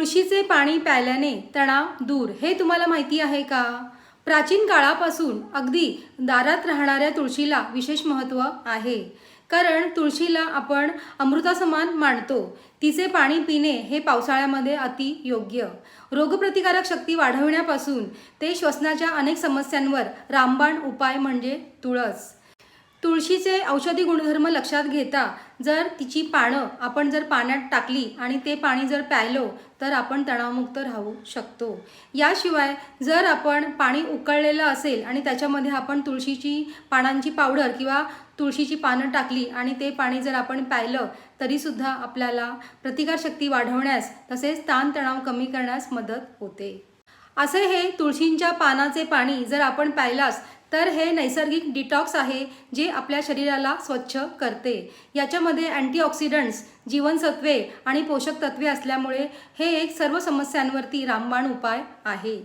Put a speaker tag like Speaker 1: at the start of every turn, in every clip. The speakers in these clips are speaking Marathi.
Speaker 1: तुळशीचे पाणी प्यायल्याने तणाव दूर. हे तुम्हाला माहिती आहे का? प्राचीन काळापासून अगदी दारात राहणाऱ्या तुळशीला विशेष महत्त्व आहे. कारण तुळशीला आपण अमृतासमान मानतो. तिचे पाणी पिणे हे पावसाळ्यामध्ये अति योग्य. रोगप्रतिकारक शक्ती वाढवण्यापासून ते श्वसनाच्या अनेक समस्यांवर रामबाण उपाय म्हणजे तुळस. तुळशीचे औषधी गुणधर्म लक्षात घेता जर तिची पानं आपण जर पाण्यात टाकली आणि ते पाणी जर प्यायलो तर आपण तणावमुक्त राहू शकतो. याशिवाय जर आपण पाणी उकळलेलं असेल आणि त्याच्यामध्ये आपण तुळशीची पानांची पावडर किंवा तुळशीची पानं टाकली आणि ते पाणी जर आपण प्यायलं तरीसुद्धा आपल्याला प्रतिकारशक्ती वाढवण्यास तसेच ताणतणाव कमी करण्यास मदत होते. असे हे तुळशींच्या पानाचे पाणी जर आपण प्यायलास तर हे नैसर्गिक डिटॉक्स आहे जे आपल्या शरीराला स्वच्छ करते. याच्यामध्ये अँटीऑक्सिडंट्स जीवनसत्वे आणि पोषक तत्वे असल्यामुळे हे एक सर्व समस्यांवरती रामबाण उपाय आहे.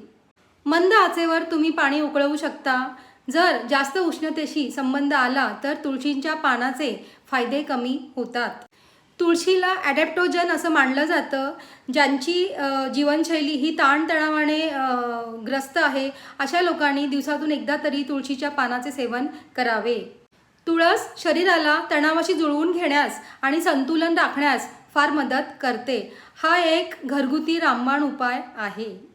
Speaker 1: मंद आचेवर तुम्ही पाणी उकळवू शकता. जर जास्त उष्णतेशी संबंध आला तर तुळशींच्या पानाचे फायदे कमी होतात. तुळशीला ॲडॅप्टोजन असं मानलं जातं ज्यांची जीवनशैली ही ताणतणावाने ग्रस्त आहे अशा लोकांनी दिवसातून एकदा तरी तुळशीच्या पानाचे सेवन करावे. तुळस शरीराला तणावाशी जुळवून घेण्यास आणि संतुलन राखण्यास फार मदत करते. हा एक घरगुती रामबाण उपाय आहे.